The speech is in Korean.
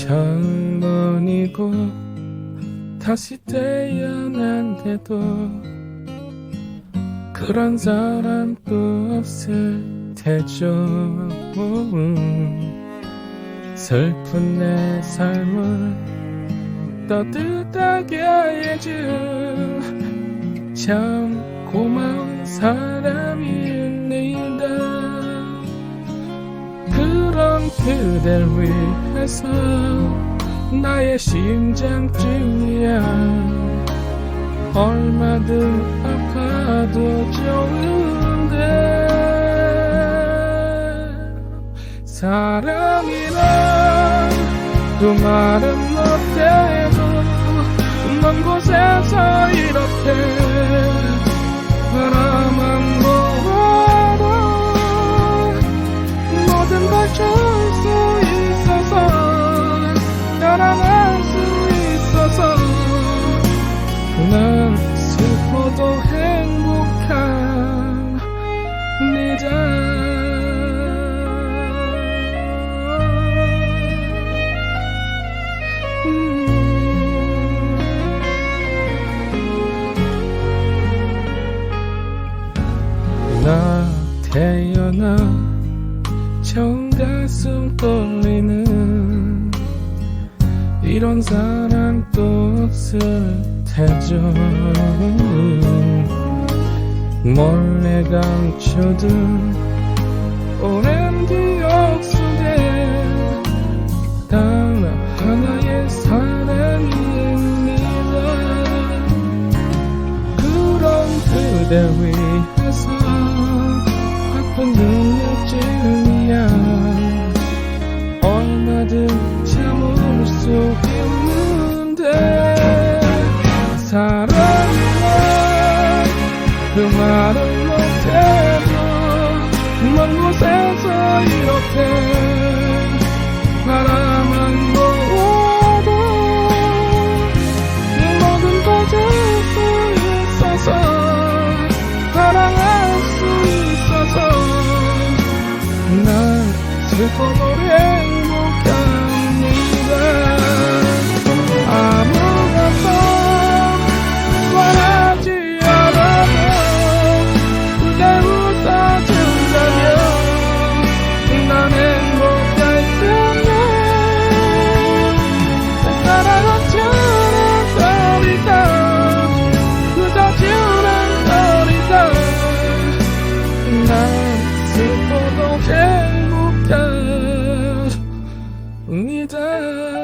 처음이고 다시 태어난데도 그런 사람도 없을 테죠. 슬픈 내 삶을 따뜻하게 해준 참 고마운 사람이 있니 그런 그댈 위해서 나의 심장쯤이야 얼마든 아파도 좋은데 사랑이란 그 말은 못 태어나 처음 가슴 떨리는 이런 사람도 없을 테죠. 몰래 감춰둔 오랜 기억 속에 단 하나의 사랑입니다 그런 그대 위 얼마든 참을 수 있는데 사랑이란 그 말을 못해도 먼 곳에서 이렇게 바라만 보아도 모든 거줄 수 있어서 사랑할 수 있어서 난 슬퍼 노래 你的